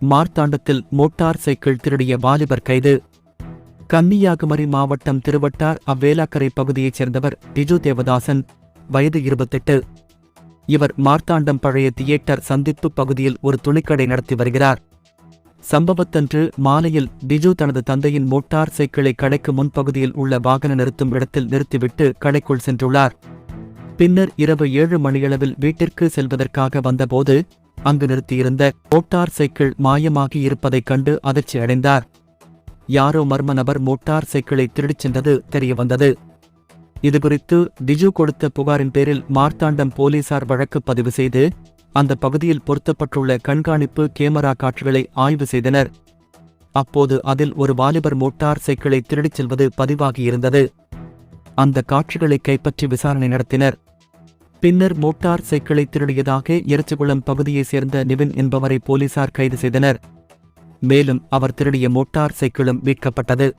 மார்த்தாண்டத்தில் motor cycle திருடிய வாலிபர் கைது. கன்னியாகுமரி மாவட்டம் திருவட்டார் அவ்வேலாக்கரை பகுதியைச் சேர்ந்தவர் டிஜு தேவதாசன் வயது இருபத்தெட்டு. இவர் மார்த்தாண்டம் பழைய தியேட்டர் சந்திப்பு பகுதியில் ஒரு துணிக்கடை நடத்தி வருகிறார். சம்பவத்தன்று மாலையில் டிஜு தனது தந்தையின் மோட்டார் சைக்கிளை கடைக்கு முன்பகுதியில் உள்ள வாகன நிறுத்தும் இடத்தில் நிறுத்திவிட்டு கடைக்குள் சென்றுள்ளார். பின்னர் இரவு ஏழு மணியளவில் வீட்டிற்கு செல்வதற்காக வந்தபோது அங்கு நிறுத்தியிருந்த மோட்டார் சைக்கிள் மாயமாகி இருப்பதைக் கண்டு அதிர்ச்சி அடைந்தார். யாரோ மர்ம நபர் மோட்டார் சைக்கிளை திருடிச் சென்றது தெரியவந்தது இதுகுறித்து டிஜு கொடுத்த புகாரின் பேரில் மார்த்தாண்டம் போலீசார் வழக்கு பதிவு செய்து அந்த பகுதியில் பொருத்தப்பட்டுள்ள கண்காணிப்பு கேமரா காட்சிகளை ஆய்வு செய்தனர். அப்போது அதில் ஒரு வாலிபர் மோட்டார் சைக்கிளை திருடிச் செல்வது பதிவாகியிருந்தது. அந்த காட்சிகளை கைப்பற்றி விசாரணை நடத்தினர். பின்னர் மோட்டார் சைக்கிளை திருடியதாக எரச்சிகுளம் பகுதியைச் சேர்ந்த நிவின் என்பவரை போலீசார் கைது செய்தனர். மேலும் அவர் திருடிய மோட்டார் சைக்கிளும் மீட்கப்பட்டது.